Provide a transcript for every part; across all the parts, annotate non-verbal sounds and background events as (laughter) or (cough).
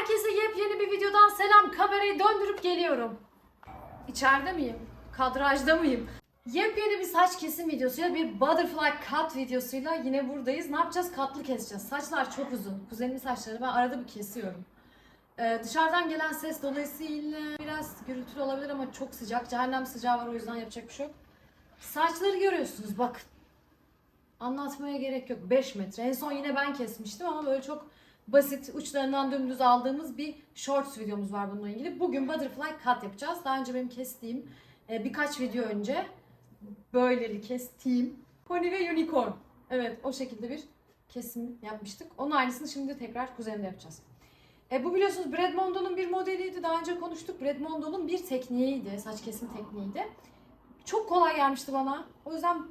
Herkese yepyeni bir videodan selam. Kamerayı döndürüp geliyorum. İçeride miyim? Kadrajda mıyım? Yepyeni bir saç kesim videosuyla bir butterfly cut videosuyla yine buradayız. Ne yapacağız? Katlı keseceğiz. Saçlar çok uzun. Kuzenimin saçları ben arada bir kesiyorum. Ee, dışarıdan gelen ses dolayısıyla biraz gürültülü olabilir ama çok sıcak. Cehennem sıcağı var o yüzden yapacak bir şey yok. Saçları görüyorsunuz bakın. Anlatmaya gerek yok. 5 metre. En son yine ben kesmiştim ama böyle çok basit uçlarından dümdüz aldığımız bir shorts videomuz var bununla ilgili. Bugün butterfly cut yapacağız. Daha önce benim kestiğim e, birkaç video önce böyleli kestiğim pony ve unicorn. Evet o şekilde bir kesim yapmıştık. Onun aynısını şimdi tekrar kuzenimle yapacağız. E, bu biliyorsunuz Brad Mondo'nun bir modeliydi. Daha önce konuştuk. Brad Mondo'nun bir tekniğiydi. Saç kesim tekniğiydi. Çok kolay gelmişti bana. O yüzden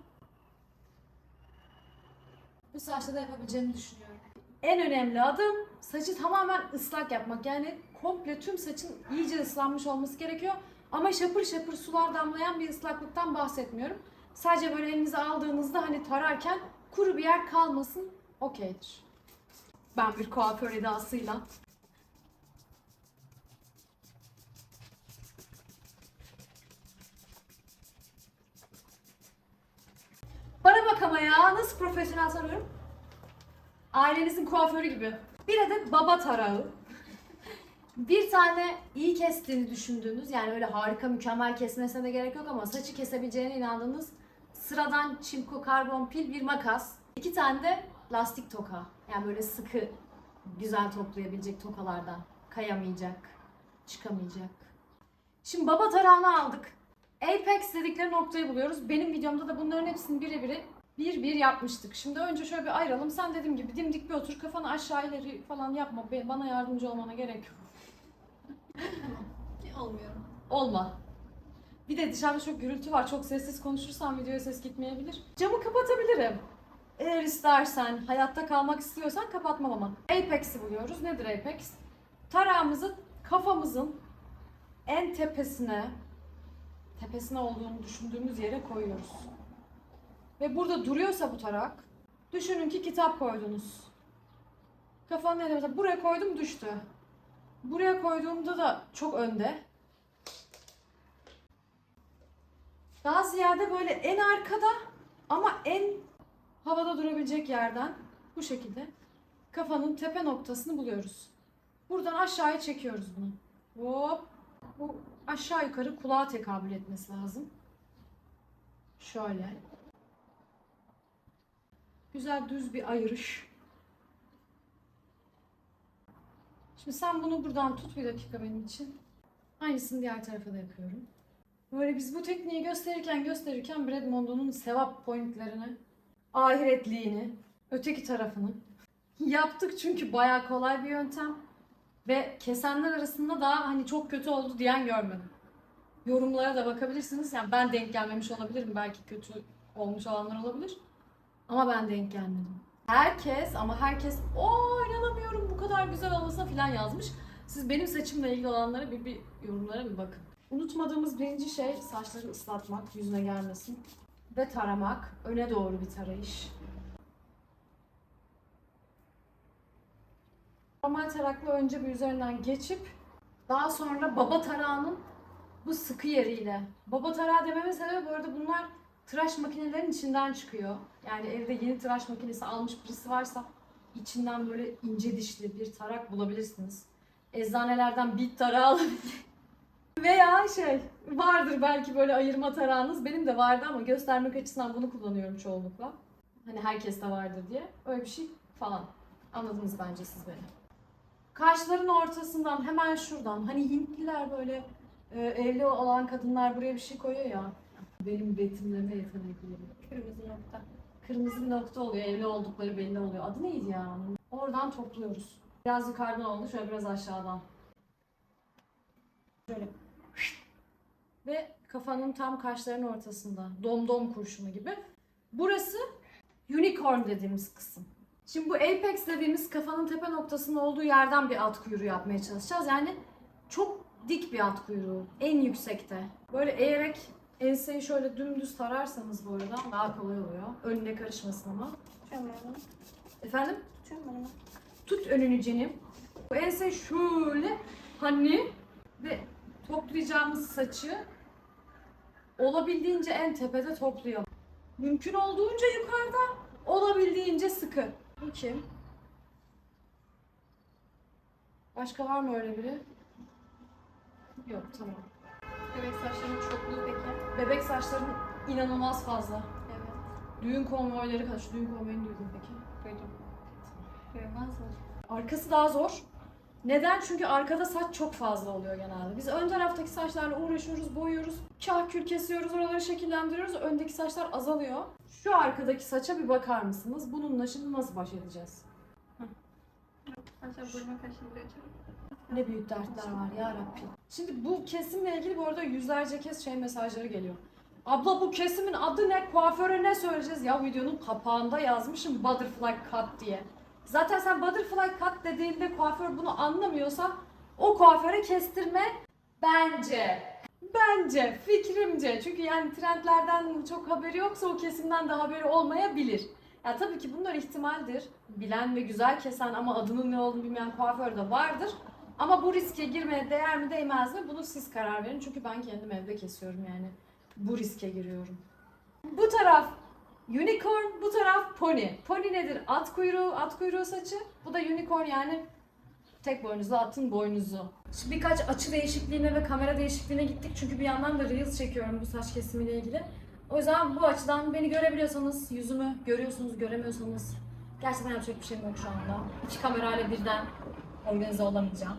bu saçta da yapabileceğimi düşünüyorum. En önemli adım saçı tamamen ıslak yapmak. Yani komple tüm saçın iyice ıslanmış olması gerekiyor. Ama şapır şapır sular damlayan bir ıslaklıktan bahsetmiyorum. Sadece böyle elinize aldığınızda hani tararken kuru bir yer kalmasın okeydir. Ben bir kuaför edasıyla Bana bak ama ya nasıl profesyonel sanıyorum. Ailenizin kuaförü gibi. Bir adet baba tarağı. Bir tane iyi kestiğini düşündüğünüz yani öyle harika mükemmel kesmesine de gerek yok ama saçı kesebileceğine inandığınız sıradan çimko karbon pil bir makas. İki tane de lastik toka. Yani böyle sıkı güzel toplayabilecek tokalardan. Kayamayacak, çıkamayacak. Şimdi baba tarağını aldık. Apex dedikleri noktayı buluyoruz. Benim videomda da bunların hepsini birebir bir bir yapmıştık. Şimdi önce şöyle bir ayıralım. Sen dediğim gibi dimdik bir otur. Kafanı aşağı ileri falan yapma. Bana yardımcı olmana gerek yok. (laughs) Olmuyorum. Olma. Bir de dışarıda çok gürültü var. Çok sessiz konuşursam videoya ses gitmeyebilir. Camı kapatabilirim. Eğer istersen, hayatta kalmak istiyorsan kapatmam ama. Apex'i buluyoruz. Nedir Apex? Tarağımızı kafamızın en tepesine, tepesine olduğunu düşündüğümüz yere koyuyoruz. Ve burada duruyorsa bu tarak, düşünün ki kitap koydunuz. Kafanın en tepesine, buraya koydum düştü. Buraya koyduğumda da çok önde. Daha ziyade böyle en arkada ama en havada durabilecek yerden bu şekilde kafanın tepe noktasını buluyoruz. Buradan aşağıya çekiyoruz bunu. Hop. Bu aşağı yukarı kulağa tekabül etmesi lazım. Şöyle. Güzel düz bir ayırış. Şimdi sen bunu buradan tut bir dakika benim için. Aynısını diğer tarafa da yapıyorum. Böyle biz bu tekniği gösterirken gösterirken Brad Mondo'nun sevap pointlerini, ahiretliğini, öteki tarafını yaptık çünkü bayağı kolay bir yöntem. Ve kesenler arasında da hani çok kötü oldu diyen görmedim. Yorumlara da bakabilirsiniz. Yani ben denk gelmemiş olabilirim. Belki kötü olmuş olanlar olabilir. Ama ben denk gelmedim. Herkes ama herkes o inanamıyorum bu kadar güzel olmasına falan yazmış. Siz benim saçımla ilgili olanlara bir, bir yorumlara bir bakın. Unutmadığımız birinci şey saçları ıslatmak, yüzüne gelmesin. Ve taramak. Öne doğru bir tarayış. Normal tarakla önce bir üzerinden geçip daha sonra baba tarağının bu sıkı yeriyle. Baba tarağı dememin sebebi bu arada bunlar tıraş makinelerinin içinden çıkıyor. Yani evde yeni tıraş makinesi almış birisi varsa içinden böyle ince dişli bir tarak bulabilirsiniz. Eczanelerden bit tarağı (laughs) alabilir. Veya şey vardır belki böyle ayırma tarağınız. Benim de vardı ama göstermek açısından bunu kullanıyorum çoğunlukla. Hani herkes de vardır diye. Öyle bir şey falan. Anladınız bence siz beni. Kaşların ortasından hemen şuradan. Hani Hintliler böyle e, evli olan kadınlar buraya bir şey koyuyor ya. Benim betimleme yeteneklerim. Kırmızı nokta. Kırmızı nokta oluyor. Evli oldukları belli oluyor. Adı neydi ya? Oradan topluyoruz. Biraz yukarıdan oldu. Şöyle biraz aşağıdan. Şöyle. Ve kafanın tam kaşların ortasında. Domdom kurşunu gibi. Burası unicorn dediğimiz kısım. Şimdi bu apex dediğimiz kafanın tepe noktasının olduğu yerden bir at kuyruğu yapmaya çalışacağız. Yani çok dik bir at kuyruğu. En yüksekte. Böyle eğerek enseyi şöyle dümdüz tararsanız bu arada daha kolay oluyor. Önüne karışmasın ama. Tutuyorum ben. Efendim? Tutuyorum ben. Tut önünü Cenim. Bu ense şöyle hani ve toplayacağımız saçı olabildiğince en tepede topluyor. Mümkün olduğunca yukarıda, olabildiğince sıkı. Bu kim? Başka var mı öyle biri? Yok tamam. Bebek saçlarının çokluğu peki. Bebek saçların inanılmaz fazla. Evet. Düğün konvoyları. Şu düğün konvoyunu duydun peki? Duydum. Duymaz mı? Arkası daha zor. Neden? Çünkü arkada saç çok fazla oluyor genelde. Biz ön taraftaki saçlarla uğraşıyoruz, boyuyoruz, kahkül kesiyoruz, oraları şekillendiriyoruz. Öndeki saçlar azalıyor. Şu arkadaki saça bir bakar mısınız? Bununla şimdi nasıl baş edeceğiz? Saçlar bölme kaşındırıyor çok. Ne büyük dertler var ya Rabbi. Şimdi bu kesimle ilgili bu arada yüzlerce kez şey mesajları geliyor. Abla bu kesimin adı ne? Kuaföre ne söyleyeceğiz? Ya videonun kapağında yazmışım butterfly cut diye. Zaten sen butterfly cut dediğinde kuaför bunu anlamıyorsa o kuaföre kestirme bence. Bence, fikrimce. Çünkü yani trendlerden çok haberi yoksa o kesimden de haberi olmayabilir. Ya tabii ki bunlar ihtimaldir. Bilen ve güzel kesen ama adının ne olduğunu bilmeyen kuaför de vardır. Ama bu riske girmeye değer mi değmez mi bunu siz karar verin. Çünkü ben kendim evde kesiyorum yani. Bu riske giriyorum. Bu taraf unicorn, bu taraf pony. Pony nedir? At kuyruğu, at kuyruğu saçı. Bu da unicorn yani tek boynuzlu atın boynuzu. Şimdi birkaç açı değişikliğine ve kamera değişikliğine gittik. Çünkü bir yandan da reels çekiyorum bu saç kesimiyle ilgili. O yüzden bu açıdan beni görebiliyorsanız, yüzümü görüyorsunuz, göremiyorsanız gerçekten yapacak bir şeyim yok şu anda. İki kamerayla birden organize olamayacağım.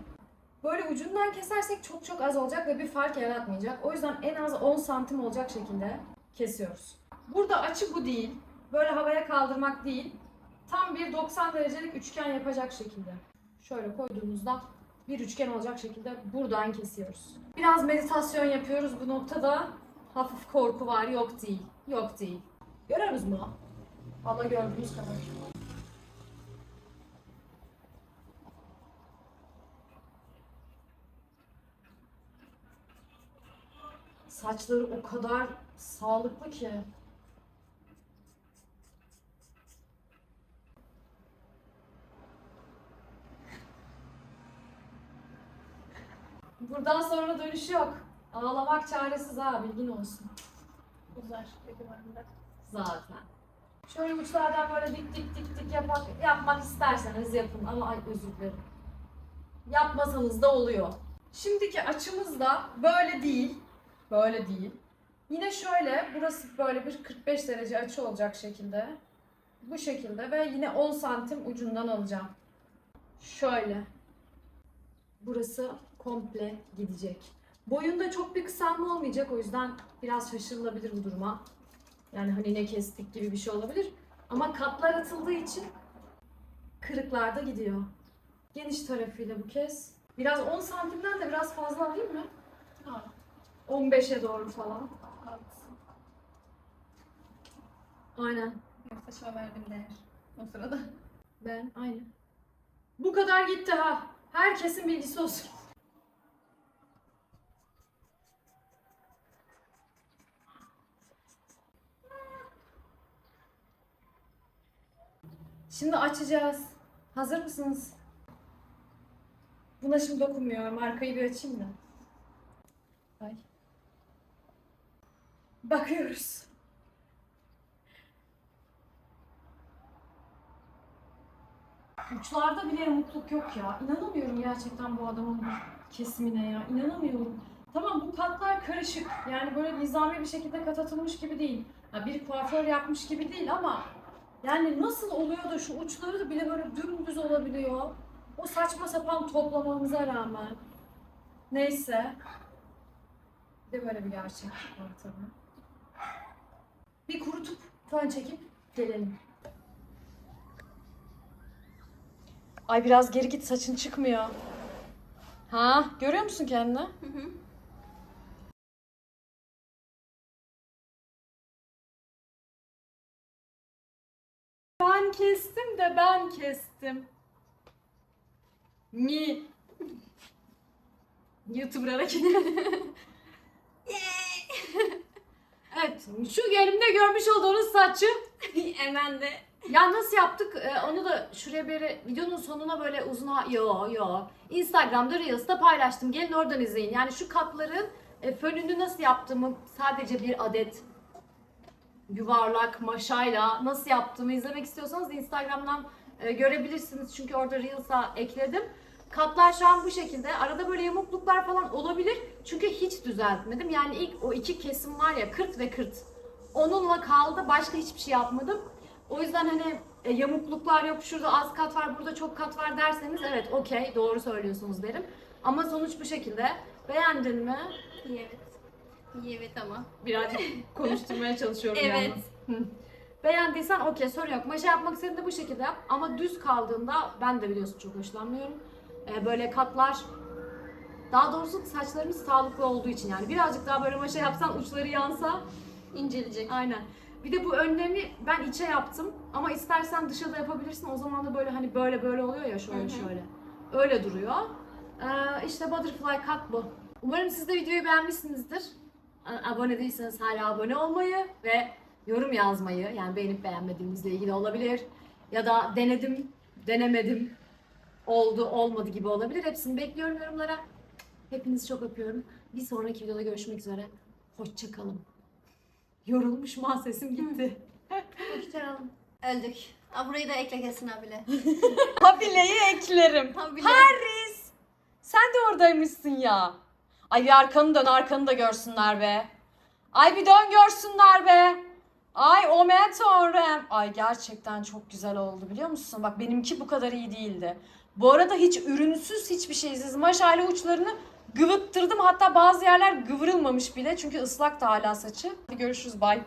Böyle ucundan kesersek çok çok az olacak ve bir fark yaratmayacak. O yüzden en az 10 santim olacak şekilde kesiyoruz. Burada açı bu değil. Böyle havaya kaldırmak değil. Tam bir 90 derecelik üçgen yapacak şekilde. Şöyle koyduğumuzda bir üçgen olacak şekilde buradan kesiyoruz. Biraz meditasyon yapıyoruz bu noktada. Hafif korku var. Yok değil. Yok değil. Görüyoruz mu? Allah gördüğümüz kadar. Saçları o kadar sağlıklı ki. Buradan sonra dönüş yok. Ağlamak çaresiz ha bilgin olsun. Uzar yakınlarında. Zaten. Şöyle uçlardan böyle dik dik dik dik yapak, yapmak isterseniz yapın ama ay özür dilerim. Yapmasanız da oluyor. Şimdiki açımız da böyle değil. Böyle değil. Yine şöyle burası böyle bir 45 derece açı olacak şekilde. Bu şekilde ve yine 10 santim ucundan alacağım. Şöyle. Burası komple gidecek. Boyunda çok bir kısalma olmayacak o yüzden biraz şaşırılabilir bu duruma. Yani hani ne kestik gibi bir şey olabilir. Ama katlar atıldığı için kırıklar da gidiyor. Geniş tarafıyla bu kez. Biraz 10 santimden de biraz fazla alayım mı? Al. 15'e doğru falan. Haklısın. Aynen. Benim saçıma verdim değer. O sırada. Ben aynı. Bu kadar gitti ha. Herkesin bilgisi olsun. Şimdi açacağız. Hazır mısınız? Buna şimdi dokunmuyorum. Arkayı bir açayım da. Ay. Bakıyoruz. Uçlarda bile yamukluk yok ya. İnanamıyorum gerçekten bu adamın kesimine ya. İnanamıyorum. Tamam bu katlar karışık. Yani böyle nizami bir şekilde kat atılmış gibi değil. Ya bir kuaför yapmış gibi değil ama yani nasıl oluyor da şu uçları da bile böyle dümdüz olabiliyor. O saçma sapan toplamamıza rağmen. Neyse. Bir de böyle bir gerçek var tabii. Bir kurutup fön çekip gelelim. Ay biraz geri git saçın çıkmıyor. Ha, görüyor musun kendini? Hı hı. Ben kestim de ben kestim. Mi. YouTuber hareketi. (laughs) evet, şu elimde görmüş olduğunuz saçı Hemen de Ya nasıl yaptık Ee, onu da şuraya bir videonun sonuna böyle uzun yo yo Instagram'da Reels'ta paylaştım. Gelin oradan izleyin. Yani şu kapların e, fönünü nasıl yaptığımı sadece bir adet yuvarlak maşayla nasıl yaptığımı izlemek istiyorsanız Instagram'dan e, görebilirsiniz. Çünkü orada Reels'a ekledim. Katlar şu an bu şekilde. Arada böyle yamukluklar falan olabilir. Çünkü hiç düzeltmedim. Yani ilk o iki kesim var ya 40 ve 40. Onunla kaldı. Başka hiçbir şey yapmadım. O yüzden hani e, yamukluklar yok. Şurada az kat var, burada çok kat var derseniz evet okey doğru söylüyorsunuz derim. Ama sonuç bu şekilde. Beğendin mi? İyi evet. İyi evet ama. Birazcık (laughs) konuşturmaya çalışıyorum Evet. yalnız. Beğendiysen okey sorun yok. Maşa yapmak istediğinde bu şekilde yap. Ama düz kaldığında ben de biliyorsun çok hoşlanmıyorum. Ee, böyle katlar daha doğrusu saçlarımız sağlıklı olduğu için yani birazcık daha böyle maşa yapsan uçları yansa İncelecek. aynen. Bir de bu önlerini ben içe yaptım ama istersen dışa da yapabilirsin. O zaman da böyle hani böyle böyle oluyor ya şöyle Hı hı. şöyle. Öyle duruyor. Ee, işte butterfly cut bu. Umarım siz de videoyu beğenmişsinizdir. Abone değilseniz hala abone olmayı ve yorum yazmayı yani beğenip beğenmediğinizle ilgili olabilir. Ya da denedim, denemedim, oldu, olmadı gibi olabilir. Hepsini bekliyorum yorumlara. Hepinizi çok öpüyorum. Bir sonraki videoda görüşmek üzere. Hoşçakalın. Yorulmuş mu sesim gitti. Hoşçakalın. Öldük. Aa, burayı da ekle kesin abile. (laughs) Habileyi eklerim. Habile. Paris! Sen de oradaymışsın ya. Ay bir arkanı dön arkanı da görsünler be. Ay bir dön görsünler be. Ay o tanrım. Ay gerçekten çok güzel oldu biliyor musun? Bak benimki bu kadar iyi değildi. Bu arada hiç ürünsüz hiçbir şeysiz maşayla uçlarını gıvıttırdım. Hatta bazı yerler gıvırılmamış bile çünkü ıslak da hala saçı. Hadi görüşürüz bay.